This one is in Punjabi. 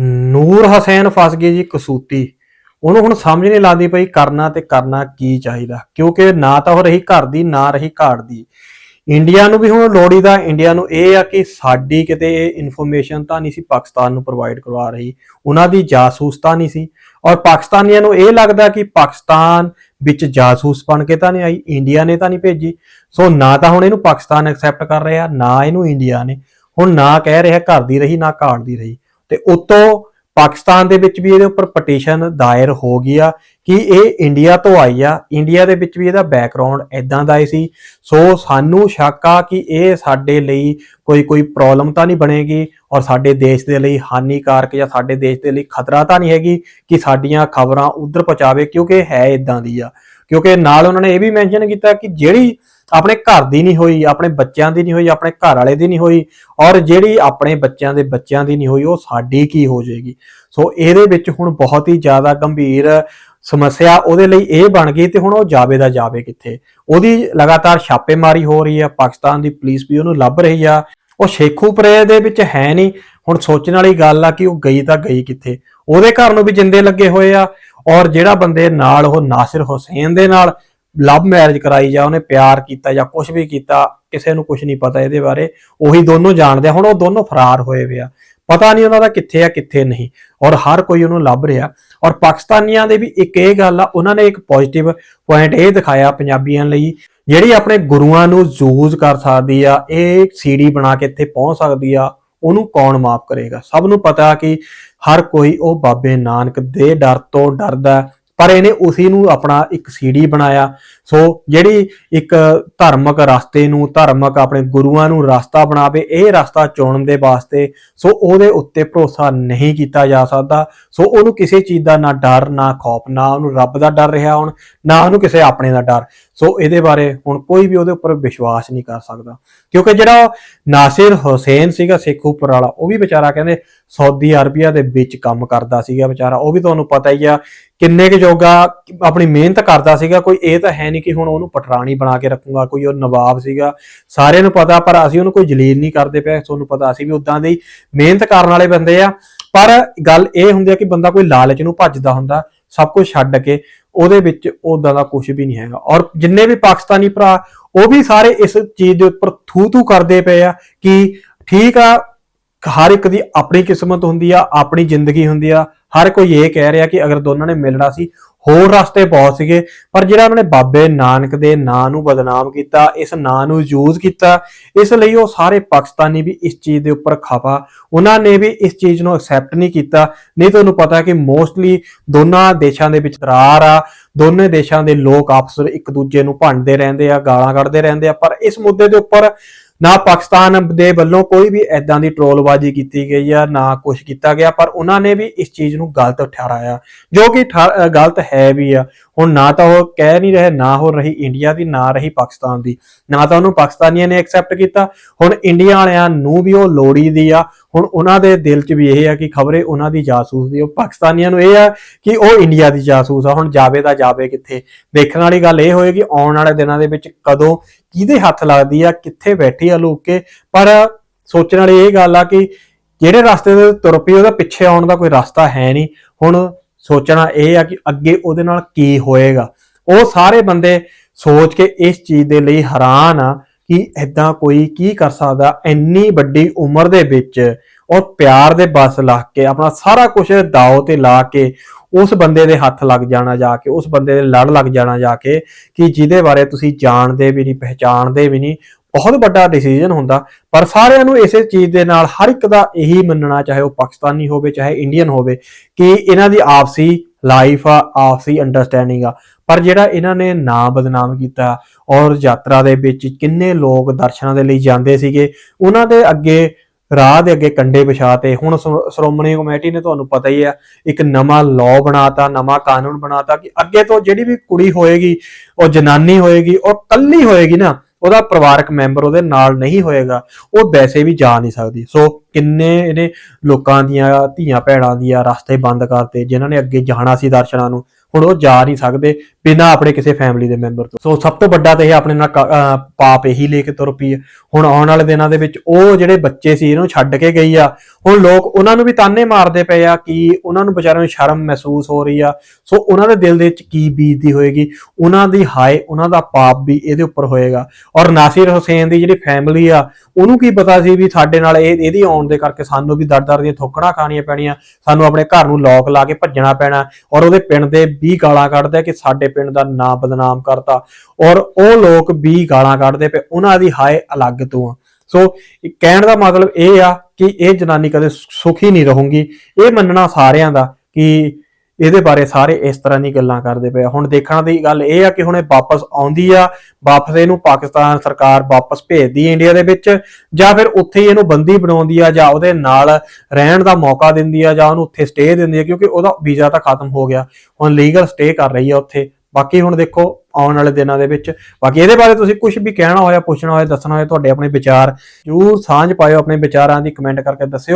ਨੂਰ ਹਸੈਨ ਫਸ ਗਈ ਜੀ ਕਸੂਤੀ। ਉਹਨੂੰ ਹੁਣ ਸਮਝ ਨਹੀਂ ਲੱਗਦੀ ਪਈ ਕਰਨਾ ਤੇ ਕਰਨਾ ਕੀ ਚਾਹੀਦਾ। ਕਿਉਂਕਿ ਨਾ ਤਾਂ ਉਹ ਰਹੀ ਘਰ ਦੀ, ਨਾ ਰਹੀ ਘਾਟ ਦੀ। ਇੰਡੀਆ ਨੂੰ ਵੀ ਹੁਣ ਲੋੜੀ ਦਾ ਇੰਡੀਆ ਨੂੰ ਇਹ ਆ ਕਿ ਸਾਡੀ ਕਿਤੇ ਇਹ ਇਨਫੋਰਮੇਸ਼ਨ ਤਾਂ ਨਹੀਂ ਸੀ ਪਾਕਿਸਤਾਨ ਨੂੰ ਪ੍ਰੋਵਾਈਡ ਕਰਵਾ ਰਹੀ। ਉਹਨਾਂ ਦੀ ਜਾਸੂਸ ਤਾਂ ਨਹੀਂ ਸੀ। ਔਰ ਪਾਕਿਸਤਾਨੀਆਂ ਨੂੰ ਇਹ ਲੱਗਦਾ ਕਿ ਪਾਕਿਸਤਾਨ ਵਿੱਚ ਜਾਸੂਸ ਬਣ ਕੇ ਤਾਂ ਨਹੀਂ ਆਈ, ਇੰਡੀਆ ਨੇ ਤਾਂ ਨਹੀਂ ਭੇਜੀ। ਸੋ ਨਾ ਤਾਂ ਹੁਣ ਇਹਨੂੰ ਪਾਕਿਸਤਾਨ ਐਕਸੈਪਟ ਕਰ ਰਿਹਾ, ਨਾ ਇਹਨੂੰ ਇੰਡੀਆ ਨੇ। ਹੁਣ ਨਾ ਕਹਿ ਰਿਹਾ ਘਰ ਦੀ ਰਹੀ, ਨਾ ਘਾਟ ਦੀ ਰਹੀ। ਤੇ ਉਤੋਂ ਪਾਕਿਸਤਾਨ ਦੇ ਵਿੱਚ ਵੀ ਇਹਦੇ ਉੱਪਰ ਪਟੀਸ਼ਨ ਦਾਇਰ ਹੋ ਗਈ ਆ ਕਿ ਇਹ ਇੰਡੀਆ ਤੋਂ ਆਈ ਆ। ਇੰਡੀਆ ਦੇ ਵਿੱਚ ਵੀ ਇਹਦਾ ਬੈਕਗ੍ਰਾਉਂਡ ਐਦਾਂ ਦਾ ਹੀ ਸੀ। ਸੋ ਸਾਨੂੰ ਸ਼ੱਕ ਆ ਕਿ ਇਹ ਸਾਡੇ ਲਈ ਕੋਈ ਕੋਈ ਪ੍ਰੋਬਲਮ ਤਾਂ ਨਹੀਂ ਬਣੇਗੀ ਔਰ ਸਾਡੇ ਦੇਸ਼ ਦੇ ਲਈ ਹਾਨੀਕਾਰਕ ਜਾਂ ਸਾਡੇ ਦੇਸ਼ ਦੇ ਲਈ ਖਤਰਾ ਤਾਂ ਨਹੀਂ ਹੈਗੀ ਕਿ ਸਾਡੀਆਂ ਖਬਰਾਂ ਉਧਰ ਪਹੁੰਚਾਵੇ ਕਿਉਂਕਿ ਹੈ ਇਦਾਂ ਦੀ ਆ। ਕਿਉਂਕਿ ਨਾਲ ਉਹਨਾਂ ਨੇ ਇਹ ਵੀ ਮੈਂਸ਼ਨ ਕੀਤਾ ਕਿ ਜਿਹੜੀ ਆਪਣੇ ਘਰ ਦੀ ਨਹੀਂ ਹੋਈ, ਆਪਣੇ ਬੱਚਿਆਂ ਦੀ ਨਹੀਂ ਹੋਈ, ਆਪਣੇ ਘਰ ਵਾਲੇ ਦੀ ਨਹੀਂ ਹੋਈ ਔਰ ਜਿਹੜੀ ਆਪਣੇ ਬੱਚਿਆਂ ਦੇ ਬੱਚਿਆਂ ਦੀ ਨਹੀਂ ਹੋਈ, ਉਹ ਸਾਡੀ ਕੀ ਹੋ ਜਾਏਗੀ? ਸੋ ਇਹਦੇ ਵਿੱਚ ਹੁਣ ਬਹੁਤ ਹੀ ਜ਼ਿਆਦਾ ਗੰਭੀਰ ਸਮੱਸਿਆ ਉਹਦੇ ਲਈ ਇਹ ਬਣ ਗਈ ਤੇ ਹੁਣ ਉਹ ਜਾਵੇ ਦਾ ਜਾਵੇ ਕਿੱਥੇ? ਉਹਦੀ ਲਗਾਤਾਰ ਛਾਪੇਮਾਰੀ ਹੋ ਰਹੀ ਹੈ ਪਾਕਿਸਤਾਨ ਦੀ ਪੁਲਿਸ ਵੀ ਉਹਨੂੰ ਲੱਭ ਰਹੀ ਆ। ਉਹ ਸ਼ੇਖੂਪੁਰੇ ਦੇ ਵਿੱਚ ਹੈ ਨਹੀਂ, ਹੁਣ ਸੋਚਣ ਵਾਲੀ ਗੱਲ ਆ ਕਿ ਉਹ ਗਈ ਤਾਂ ਗਈ ਕਿੱਥੇ? ਉਹਦੇ ਘਰ ਨੂੰ ਵੀ ਜਿੰਦੇ ਲੱਗੇ ਹੋਏ ਆ ਔਰ ਜਿਹੜਾ ਬੰਦੇ ਨਾਲ ਉਹ ਨਾਸਿਰ ਹੁਸੈਨ ਦੇ ਨਾਲ ਲਵ ਮੈਰਿਜ ਕਰਾਈ ਜਾਂ ਉਹਨੇ ਪਿਆਰ ਕੀਤਾ ਜਾਂ ਕੁਝ ਵੀ ਕੀਤਾ, ਕਿਸੇ ਨੂੰ ਕੁਝ ਨਹੀਂ ਪਤਾ ਇਹਦੇ ਬਾਰੇ, ਉਹੀ ਦੋਨੋਂ ਜਾਣਦੇ ਆ। ਹੁਣ ਉਹ ਦੋਨੋਂ ਫਰਾਰ ਹੋਏ ਵੇ ਆ। ਪਤਾ ਨਹੀਂ ਉਹਨਾਂ ਦਾ ਕਿੱਥੇ ਆ, ਕਿੱਥੇ ਨਹੀਂ। ਔਰ ਹਰ ਕੋਈ ਉਹਨੂੰ ਲੱਭ ਰਿਹਾ। ਔਰ ਪਾਕਿਸਤਾਨੀਆਂ ਦੇ ਵੀ ਇੱਕ ਇਹ ਗੱਲ ਆ, ਉਹਨਾਂ ਨੇ ਇੱਕ ਪੋਜ਼ਿਟਿਵ ਪੁਆਇੰਟ ਇਹ ਦਿਖਾਇਆ ਪੰਜਾਬੀਆਂ ਲਈ, ਜਿਹੜੀ ਆਪਣੇ ਗੁਰੂਆਂ ਨੂੰ ਯੂਜ਼ ਕਰ ਸਕਦੀ ਆ, ਇਹ ਸੀਡੀ ਬਣਾ ਕੇ ਇੱਥੇ ਪਹੁੰਚ ਸਕਦੀ ਆ, ਉਹਨੂੰ ਕੌਣ ਮਾਫ ਕਰੇਗਾ? ਸਭ ਨੂੰ ਪਤਾ ਕਿ ਹਰ ਕੋਈ ਉਹ ਬਾਬੇ ਨਾਨਕ ਦੇ ਡਰ ਤੋਂ ਡਰਦਾ ਪਰ ਇਹਨੇ ਉਸੇ ਨੂੰ ਆਪਣਾ ਇੱਕ ਸੀੜੀ ਬਣਾਇਆ। ਸੋ ਜਿਹੜੀ ਇੱਕ ਧਾਰਮਿਕ ਰਸਤੇ ਨੂੰ, ਧਾਰਮਿਕ ਆਪਣੇ ਗੁਰੂਆਂ ਨੂੰ ਰਸਤਾ ਬਣਾਵੇ, ਇਹ ਰਸਤਾ ਚੁਣਨ ਦੇ ਵਾਸਤੇ ਸੋ ਉਹਦੇ ਉੱਤੇ ਭਰੋਸਾ ਨਹੀਂ ਕੀਤਾ ਜਾ ਸਕਦਾ। ਸੋ ਉਹਨੂੰ ਕਿਸੇ ਚੀਜ਼ ਦਾ ਨਾ ਡਰ, ਨਾ ਖੌਫ, ਨਾ ਉਹਨੂੰ ਰੱਬ ਦਾ ਡਰ ਰਿਹਾ ਹੁਣ, ਨਾ ਉਹਨੂੰ ਕਿਸੇ ਆਪਣੇ ਦਾ ਡਰ। ਸੋ ਇਹਦੇ ਬਾਰੇ ਹੁਣ ਕੋਈ ਵੀ ਉਹਦੇ ਉੱਪਰ ਵਿਸ਼ਵਾਸ ਨਹੀਂ ਕਰ ਸਕਦਾ। ਕਿਉਂਕਿ ਜਿਹੜਾ ਨਾਸਿਰ ਹੁਸੈਨ ਸੀਗਾ, ਸਿੱਖ ਉੱਪਰ ਵਾਲਾ, ਉਹ ਵੀ ਵਿਚਾਰਾ ਕਹਿੰਦੇ ਸਾਊਦੀ ਅਰਬੀਆ ਦੇ ਵਿੱਚ ਕੰਮ ਕਰਦਾ ਸੀਗਾ ਵਿਚਾਰਾ। ਉਹ ਵੀ ਤੁਹਾਨੂੰ ਪਤਾ ਹੀ ਆ ਕਿੰਨੇ ਕੁ ਜੋਗਾ ਆਪਣੀ ਮਿਹਨਤ ਕਰਦਾ ਸੀਗਾ, ਕੋਈ ਇਹ ਤਾਂ ਹੈ ਨਹੀਂ ਕਿ ਹੁਣ ਉਹਨੂੰ ਪਟਰਾਣੀ ਬਣਾ ਕੇ ਰੱਖੂਗਾ, ਕੋਈ ਉਹ ਨਵਾਬ ਸੀਗਾ। ਸਾਰਿਆਂ ਨੂੰ ਪਤਾ, ਪਰ ਅਸੀਂ ਉਹਨੂੰ ਕੋਈ ਜਲੀਲ ਨਹੀਂ ਕਰਦੇ ਪਏ, ਤੁਹਾਨੂੰ ਪਤਾ ਅਸੀਂ ਵੀ ਉਦਾਂ ਦੇ ਮਿਹਨਤ ਕਰਨ ਵਾਲੇ ਬੰਦੇ ਆ। ਪਰ ਗੱਲ ਇਹ ਹੁੰਦੀ ਆ ਕਿ ਬੰਦਾ ਕੋਈ ਲਾਲਚ ਨੂੰ ਭੱਜਦਾ ਹੁੰਦਾ, ਸਭ ਕੁਝ ਛੱਡ ਕੇ, ਉਹਦੇ ਵਿੱਚ ਉਦਾਂ ਦਾ ਕੁਝ ਵੀ ਨਹੀਂ ਹੈਗਾ। ਔਰ ਜਿੰਨੇ ਵੀ ਪਾਕਿਸਤਾਨੀ ਭਰਾ, ਉਹ ਵੀ ਸਾਰੇ ਇਸ ਚੀਜ਼ ਦੇ ਉੱਪਰ ਥੂ ਥੂ ਕਰਦੇ ਪਏ ਆ ਕਿ ਠੀਕ ਆ, ਹਰ ਇੱਕ ਦੀ ਆਪਣੀ ਕਿਸਮਤ ਹੁੰਦੀ ਆ, ਆਪਣੀ ਜ਼ਿੰਦਗੀ ਹੁੰਦੀ ਆ ਹਰ ਕੋਈ ਇਹ ਕਹਿ ਰਿਹਾ ਕਿ ਅਗਰ ਦੋਨਾਂ ਨੇ ਮਿਲਣਾ ਸੀ, ਹੋਰ ਰਸਤੇ ਬਹੁਤ ਸੀਗੇ, ਪਰ ਜਿਹੜਾ ਉਹਨਾਂ ਨੇ ਬਾਬੇ ਨਾਨਕ ਦੇ ਨਾਂ ਨੂੰ ਬਦਨਾਮ ਕੀਤਾ, ਇਸ ਨਾਂ ਨੂੰ ਯੂਜ਼ ਕੀਤਾ, ਇਸ ਲਈ ਉਹ ਸਾਰੇ ਪਾਕਿਸਤਾਨੀ ਵੀ ਇਸ ਚੀਜ਼ ਦੇ ਉੱਪਰ ਖਪਾ। ਉਹਨਾਂ ਨੇ ਵੀ ਇਸ ਚੀਜ਼ ਨੂੰ ਐਕਸੈਪਟ ਨਹੀਂ ਕੀਤਾ। ਨਹੀਂ ਤੁਹਾਨੂੰ ਪਤਾ ਕਿ ਮੋਸਟਲੀ ਦੋਨਾਂ ਦੇਸ਼ਾਂ ਦੇ ਵਿੱਚ ਦਰਾਰ ਆ, ਦੋਨੇ ਦੇਸ਼ਾਂ ਦੇ ਲੋਕ ਆਪਸ ਵਿੱਚ ਇੱਕ ਦੂਜੇ ਨੂੰ ਭੰਡਦੇ ਰਹਿੰਦੇ ਆ, ਗਾਲਾਂ ਕੱਢਦੇ ਰਹਿੰਦੇ ਆ, ਪਰ ਇਸ ਮੁੱਦੇ ਦੇ ਉੱਪਰ ਨਾ ਪਾਕਿਸਤਾਨ ਦੇ ਵੱਲੋਂ ਕੋਈ ਵੀ ਐਦਾਂ ਦੀ ਟ੍ਰੋਲਬਾਜ਼ੀ ਕੀਤੀ ਗਈ ਆ, ਨਾ ਕੁਝ ਕੀਤਾ ਗਿਆ, ਪਰ ਉਹਨਾਂ ਨੇ ਵੀ ਇਸ ਚੀਜ਼ ਨੂੰ ਗਲਤ ਠਹਿਰਾਇਆ, ਜੋ ਕਿ ਠਾ- ਗਲਤ ਹੈ ਵੀ ਆ। ਹੁਣ ਨਾ ਤਾਂ ਉਹ ਕਹਿ ਨਹੀਂ ਰਹੇ, ਨਾ ਹੋ ਰਹੀ ਇੰਡੀਆ ਦੀ, ਨਾ ਰਹੀ ਪਾਕਿਸਤਾਨ ਦੀ। ਨਾ ਤਾਂ ਉਹਨੂੰ ਪਾਕਿਸਤਾਨੀਆਂ ਨੇ ਐਕਸੈਪਟ ਕੀਤਾ। ਹੁਣ ਇੰਡੀਆ ਵਾਲਿਆਂ ਨੂੰ ਵੀ ਉਹ ਲੋੜੀ ਦੀ ਆ। ਹੁਣ ਉਹਨਾਂ ਦੇ ਦਿਲ 'ਚ ਵੀ ਇਹ ਆ ਕਿ ਖਬਰੇ ਉਹਨਾਂ ਦੀ ਜਾਸੂਸ ਦੀ। ਉਹ ਪਾਕਿਸਤਾਨੀਆਂ ਨੂੰ ਇਹ ਆ ਕਿ ਉਹ ਇੰਡੀਆ ਦੀ ਜਾਸੂਸ ਆ। ਹੁਣ ਜਾਵੇ ਤਾਂ ਜਾਵੇ ਕਿੱਥੇ। ਦੇਖਣ ਵਾਲੀ ਗੱਲ ਇਹ ਹੋਏਗੀ, ਆਉਣ ਵਾਲੇ ਦਿਨਾਂ ਦੇ ਵਿੱਚ ਕਦੋਂ ਕਿਹਦੇ ਹੱਥ ਲੱਗਦੀ ਆ, ਕਿੱਥੇ ਬੈਠੀ ਆ ਲੁੱਕ ਕੇ। ਪਰ ਸੋਚਣ ਵਾਲੀ ਇਹ ਗੱਲ ਆ ਕਿ ਜਿਹੜੇ ਰਸਤੇ ਤੇ ਤੁਰ ਪਈ, ਉਹਦਾ ਪਿੱਛੇ ਆਉਣ ਦਾ ਕੋਈ ਰਸਤਾ ਹੈ ਨਹੀਂ। ਹੁਣ ਸੋਚਣਾ ਇਹ ਆ ਕਿ ਅੱਗੇ ਉਹਦੇ ਨਾਲ ਕੀ ਹੋਏਗਾ। ਉਹ ਸਾਰੇ ਬੰਦੇ ਸੋਚ ਕੇ ਇਸ ਚੀਜ਼ ਦੇ ਲਈ ਹੈਰਾਨ ਆ ਕਿ ਐਦਾਂ ਕੋਈ ਕੀ ਕਰ ਸਕਦਾ, ਇੰਨੀ ਵੱਡੀ ਉਮਰ ਦੇ ਵਿੱਚ ਉਹ ਪਿਆਰ ਦੇ ਬਸ ਲੱਗ ਕੇ, ਆਪਣਾ ਸਾਰਾ ਕੁਝ ਦਾਅ ਤੇ ਲਾ ਕੇ ਉਸ ਬੰਦੇ ਦੇ ਹੱਥ ਲੱਗ ਜਾਣਾ ਜਾ ਕੇ, ਉਸ ਬੰਦੇ ਦੇ ਲੜ ਲੱਗ ਜਾਣਾ ਜਾ ਕੇ ਕਿ ਜਿਹਦੇ ਬਾਰੇ ਤੁਸੀਂ ਜਾਣਦੇ ਵੀ ਨਹੀਂ, ਪਹਿਚਾਣਦੇ ਵੀ ਨਹੀਂ ਬਹੁਤ ਵੱਡਾ ਡਿਸੀਜਨ ਹੁੰਦਾ। ਪਰ ਸਾਰਿਆਂ ਨੂੰ ਇਸੇ ਚੀਜ਼ ਦੇ ਨਾਲ ਹਰ ਇੱਕ ਦਾ ਇਹੀ ਮੰਨਣਾ, ਚਾਹੇ ਉਹ ਪਾਕਿਸਤਾਨੀ ਹੋਵੇ, ਚਾਹੇ ਇੰਡੀਅਨ ਹੋਵੇ, ਕਿ ਇਹਨਾਂ ਦੀ ਆਪਸੀ ਲਾਈਫ ਆ, ਆਪਸੀ ਅੰਡਰਸਟੈਂਡਿੰਗ ਆ। ਪਰ ਜਿਹੜਾ ਇਹਨਾਂ ਨੇ ਨਾਂ ਬਦਨਾਮ ਕੀਤਾ ਔਰ ਯਾਤਰਾ ਦੇ ਵਿੱਚ ਕਿੰਨੇ ਲੋਕ ਦਰਸ਼ਨਾਂ ਦੇ ਲਈ ਜਾਂਦੇ ਸੀਗੇ, ਉਹਨਾਂ ਦੇ ਅੱਗੇ ਰਾਹ ਦੇ ਅੱਗੇ ਕੰਡੇ ਵਿਛਾਤੇ ਹੁਣ ਸ਼੍ਰੋ- ਸ਼੍ਰੋਮਣੀ ਕਮੇਟੀ ਨੇ ਤੁਹਾਨੂੰ ਪਤਾ ਹੀ ਆ, ਇੱਕ ਨਵਾਂ ਲਾਅ ਬਣਾਤਾ, ਨਵਾਂ ਕਾਨੂੰਨ ਬਣਾਤਾ ਕਿ ਅੱਗੇ ਤੋਂ ਜਿਹੜੀ ਵੀ ਕੁੜੀ ਹੋਏਗੀ, ਉਹ ਜਨਾਨੀ ਹੋਏਗੀ, ਉਹ ਕੱਲੀ ਹੋਏਗੀ ਨਾ ਉਹਦਾ ਪਰਿਵਾਰਕ ਮੈਂਬਰ ਉਹਦੇ ਨਾਲ ਨਹੀਂ ਹੋਏਗਾ, ਉਹ ਵੈਸੇ ਵੀ ਜਾ ਨਹੀਂ ਸਕਦੀ। ਸੋ ਕਿੰਨੇ ਇਹਨੇ ਲੋਕਾਂ ਦੀਆਂ ਧੀਆਂ ਭੈਣਾਂ ਦੀਆਂ ਰਸਤੇ ਬੰਦ ਕਰਤੇ, ਜਿਨ੍ਹਾਂ ਨੇ ਅੱਗੇ ਜਾਣਾ ਸੀ ਦਰਸ਼ਨਾਂ ਨੂੰ, ਹੁਣ ਉਹ ਜਾ ਨਹੀਂ ਸਕਦੇ। ਬਿਨਾਂ ਆਪਣੇ ਕਿਸੇ ਫੈਮਿਲੀ ਦੇ ਮੈਂਬਰ ਤੋਂ। ਸੋ ਸਭ ਤੋਂ ਵੱਡਾ ਤੇ ਇਹ ਆਪਣੇ ਨਾਲ ਕ- ਪਾਪ ਇਹੀ ਲੈ ਕੇ ਤੁਰ ਪਈ ਹੈ ਹੁਣ ਆਉਣ ਵਾਲੇ ਦਿਨਾਂ ਦੇ ਵਿੱਚ ਉਹ ਜਿਹੜੇ ਬੱਚੇ ਸੀ, ਇਹਨੂੰ ਛੱਡ ਕੇ ਗਈ ਆ। ਹੁਣ ਲੋਕ ਉਹਨਾਂ ਨੂੰ ਵੀ ਤਾਨੇ ਮਾਰਦੇ ਪਏ ਆ ਕਿ ਉਹਨਾਂ ਨੂੰ ਵਿਚਾਰਿਆਂ ਨੂੰ ਸ਼ਰਮ ਮਹਿਸੂਸ ਹੋ ਰਹੀ ਆ। ਸੋ ਉਹਨਾਂ ਦੇ ਦਿਲ ਦੇ ਵਿੱਚ ਕੀ ਬੀਜਦੀ ਹੋਏਗੀ? ਉਹਨਾਂ ਦੀ ਹਾਏ, ਉਹਨਾਂ ਦਾ ਪਾਪ ਵੀ ਇਹਦੇ ਉੱਪਰ ਹੋਏਗਾ। ਔਰ ਨਾਸਿਰ ਹੁਸੈਨ ਦੀ ਜਿਹੜੀ ਫੈਮਿਲੀ ਆ, ਉਹਨੂੰ ਕੀ ਪਤਾ ਸੀ ਵੀ ਸਾਡੇ ਨਾਲ ਇਹ ਇਹਦੀ ਆਉਣ ਦੇ ਕਰਕੇ ਸਾਨੂੰ ਵੀ ਦਰ-ਦਰ ਦੀਆਂ ਠੋਕਰਾਂ ਖਾਣੀਆਂ ਪੈਣੀਆਂ, ਸਾਨੂੰ ਆਪਣੇ ਘਰ ਨੂੰ ਲੌਕ ਲਾ ਕੇ ਭੱਜਣਾ ਪੈਣਾ। ਔਰ ਉਹਦੇ ਪਿੰਡ ਦੇ ਵੀ ਗਾਲਾਂ ਕੱਢਦੇ ਕਿ ਸਾਡੇ ਪਿੰਡ ਦਾ ਨਾਂ ਬਦਨਾਮ ਕਰਤਾ ਔਰ ਉਹ ਲੋਕ ਵੀ ਗਾਲਾਂ ਕੱਢਦੇ ਪਏ, ਉਹਨਾਂ ਦੀ ਹਾਏ ਅਲੱਗ ਤੋਂ ਆ। ਸੋ ਕਹਿਣ ਦਾ ਮਤਲਬ ਇਹ ਆ ਕਿ ਇਹ ਜਨਾਨੀ ਕਦੇ ਸੁਖੀ ਨਹੀਂ ਰਹੂਗੀ। ਇਹ ਮੰਨਣਾ ਸਾਰਿਆਂ ਦਾ ਕਿ ਇਹਦੇ ਬਾਰੇ ਸਾਰੇ ਇਸ ਤਰ੍ਹਾਂ ਦੀ ਗੱਲਾਂ ਕਰਦੇ ਪਏ ਹੁਣ ਦੇਖਣ ਦੀ ਗੱਲ ਇਹ ਆ ਕਿ ਹੁਣ ਇਹ ਵਾਪਸ ਆਉਂਦੀ ਆ, ਵਾਪਸ ਇਹਨੂੰ ਪਾਕਿਸਤਾਨ ਸਰਕਾਰ ਵਾਪਸ ਭੇਜਦੀ ਇੰਡੀਆ ਦੇ ਵਿੱਚ, ਜਾਂ ਫਿਰ ਉੱਥੇ ਹੀ ਇਹਨੂੰ ਬੰਦੀ ਬਣਾਉਂਦੀ ਆ, ਜਾਂ ਉਹਦੇ ਨਾਲ ਰਹਿਣ ਦਾ ਮੌਕਾ ਦਿੰਦੀ ਆ, ਜਾਂ ਉਹਨੂੰ ਉੱਥੇ ਸਟੇ ਦਿੰਦੀ ਆ, ਕਿਉਂਕਿ ਉਹਦਾ ਵੀਜ਼ਾ ਤਾਂ ਖਤਮ ਹੋ ਗਿਆ। ਹੁਣ ਲੀਗਲ ਸਟੇ ਕਰ ਰਹੀ ਆ ਉੱਥੇ। ਬਾਕੀ ਹੁਣ ਦੇਖੋ ਆਉਣ ਵਾਲੇ ਦਿਨਾਂ ਦੇ ਵਿੱਚ, ਬਾਕੀ ਇਹਦੇ ਬਾਰੇ ਤੁਸੀਂ ਕੁਝ ਵੀ ਕਹਿਣਾ ਹੋਇਆ, ਪੁੱਛਣਾ ਹੋਇਆ, ਦੱਸਣਾ ਹੋਇਆ, ਤੁਹਾਡੇ ਆਪਣੇ ਵਿਚਾਰ ਜ਼ਰੂਰ ਸਾਂਝ ਪਾਇਓ, ਆਪਣੇ ਵਿਚਾਰਾਂ ਦੀ ਕਮੈਂਟ ਕਰਕੇ ਦੱਸਿਓ।